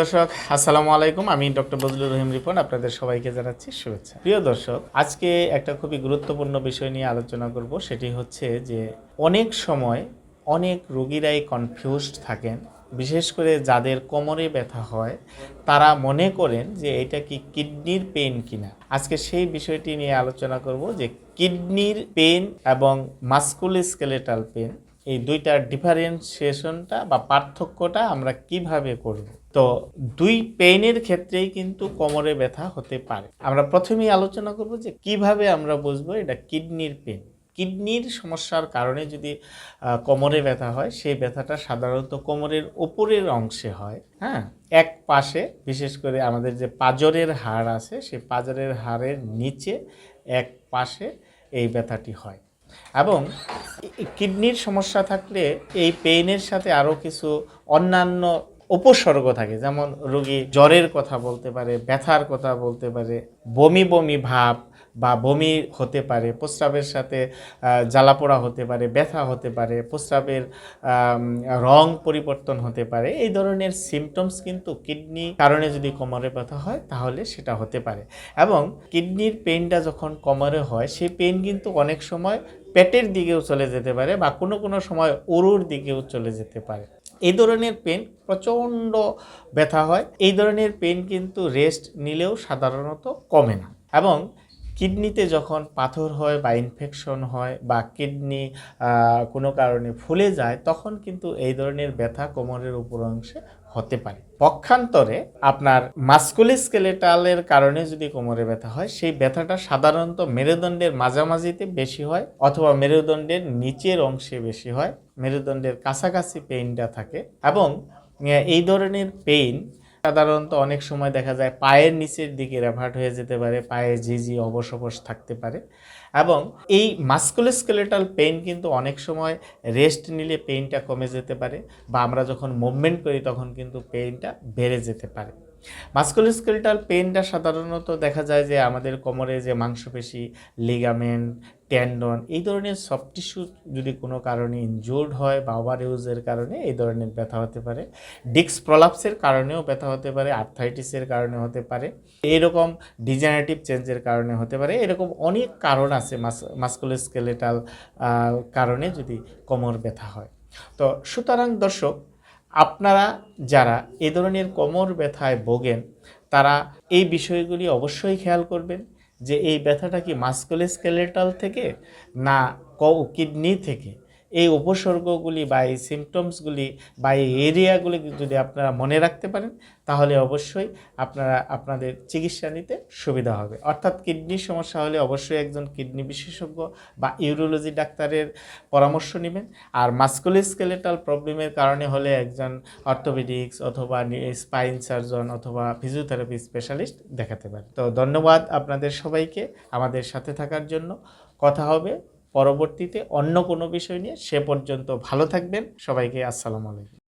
দর্শক, আসসালামু আলাইকুম। আমি ডক্টর বজলুর রহিম রিপন, আপনাদের সবাইকে জানাচ্ছি শুভেচ্ছা। প্রিয় দর্শক, আজকে একটা খুবই গুরুত্বপূর্ণ বিষয় নিয়ে আলোচনা করব। সেটি হচ্ছে যে অনেক সময় অনেক রোগীরাই কনফিউজড থাকেন। বিশেষ করে যাদের কোমরে ব্যথা হয়, তারা মনে করেন যে এটা কি কিডনির পেন কিনা। আজকে সেই বিষয়টি নিয়ে আলোচনা করব যে কিডনির পেন এবং মাস্কুলোস্কেলেটাল পেন এই দুইটার ডিফারেন্সিয়েশনটা বা পার্থক্যটা আমরা কীভাবে করব? তো দুই পেইনের ক্ষেত্রেই কিন্তু কোমরে ব্যথা হতে পারে। আমরা প্রথমেই আলোচনা করব যে কীভাবে আমরা বুঝব এটা কিডনির পেন কিডনির সমস্যার কারণে যদি কোমরে ব্যথা হয়, সেই ব্যথাটা সাধারণত কোমরের উপরের অংশে হয় হ্যাঁ? এক পাশে, বিশেষ করে আমাদের যে পাজরের হাড় আছে, সেই পাজরের হাড়ের নিচে এক পাশে এই ব্যথাটি হয়। এবং কিডনির সমস্যা থাকলে এই পেইনের সাথে আরও কিছু অন্যান্য উপসর্গ থাকে। যেমন রোগী জ্বরের কথা বলতে পারে, ব্যথার কথা বলতে পারে, বমি বমি ভাব বা বমি হতে পারে, প্রস্রাবের সাথে জ্বালাপোড়া হতে পারে, ব্যথা হতে পারে, প্রস্রাবের রং পরিবর্তন হতে পারে। এই ধরনের সিমটমস কিন্তু কিডনি কারণে যদি কোমরে ব্যথা হয়, তাহলে সেটা হতে পারে। এবং কিডনির পেইনটা যখন কোমরে হয়, সেই পেইন কিন্তু অনেক সময় পেটের দিকেও চলে যেতে পারে বা কোনো কোনো সময় ওরুর দিকেও চলে যেতে পারে। এই ধরনের পেন প্রচণ্ড ব্যথা হয়। এই ধরনের পেন কিন্তু রেস্ট নিলেও সাধারণত কমে না। এবং কিডনিতে যখন পাথর হয় বা ইনফেকশন হয় বা কিডনি কোনো কারণে ফুলে যায়, তখন কিন্তু এই ধরনের ব্যথা কোমরের উপর অংশে হতে পারে। পক্ষান্তরে আপনার মাস্কুলিস্কেলেটালের কারণে যদি কোমরে ব্যথা হয়, সেই ব্যথাটা সাধারণত মেরুদণ্ডের মাঝামাঝিতে বেশি হয় অথবা মেরুদণ্ডের নিচের অংশে বেশি হয়। মেরুদণ্ডের কাছাকাছি পেইনটা থাকে এবং এই ধরনের পেইন সাধারণত অনেক সময় দেখা যায় পায়ের নিচের দিকে রেভার্ট হয়ে যেতে পারে, পায়ে ঝিঝি, অবশ অবশ থাকতে পারে। এবং এই মাস্কুলোস্কেলেটাল পেইন কিন্তু অনেক সময় রেস্ট নিলে পেইনটা কমে যেতে পারে বা আমরা যখন মুভমেন্ট করি তখন কিন্তু পেইনটা বেড়ে যেতে পারে। মাস্কুলোস্কেলেটাল পেনটা সাধারণত দেখা যায় যে আমাদের কোমরে যে মাংসপেশি লিগামেন্ট ট্যান্ডন এই ধরনের সফট টিস্যু যদি কোনো কারণে ইনজুর্ড হয় বা ওভার ইউজের কারণে এই ধরনের ব্যথা হতে পারে। ডিক্স প্রলাপসের কারণেও ব্যথা হতে পারে আর্থাইটিসের কারণে হতে পারে এইরকম ডিজেনারেটিভ চেঞ্জের কারণে হতে পারে, এরকম অনেক কারণ আছে মাস্কুলোস্কেলেটাল কারণে যদি কোমর ব্যথা হয়। তো সুতরাং দর্শক আপনারা যারা এ ধরনের কোমর ব্যথায় ভোগেন, তারা এই বিষয়গুলি অবশ্যই খেয়াল করবেন যে এই ব্যথাটা কি মাস্কুলোস্কেলেটাল থেকে না কিডনি থেকে? এই উপসর্গগুলি বা এই সিমটমসগুলি বা এই এরিয়াগুলি যদি আপনারা মনে রাখতে পারেন, তাহলে অবশ্যই আপনারা আপনাদের চিকিৎসা নিতে সুবিধা হবে। অর্থাৎ কিডনির সমস্যা হলে অবশ্যই একজন কিডনি বিশেষজ্ঞ বা ইউরোলজি ডাক্তারের পরামর্শ নেবেন। আর মাস্কুলোস্কেলেটাল প্রবলেমের কারণে হলে একজন অর্থোপেডিক্স অথবা স্পাইন সার্জন অথবা ফিজিওথেরাপি স্পেশালিস্ট দেখাতে পারেন। তো ধন্যবাদ আপনাদের সবাইকে আমাদের সাথে থাকার জন্য। কথা হবে পরবর্তীতে অন্য কোনো বিষয় নিয়ে সে পর্যন্ত ভালো থাকবেন। সবাইকে আসসালামু আলাইকুম।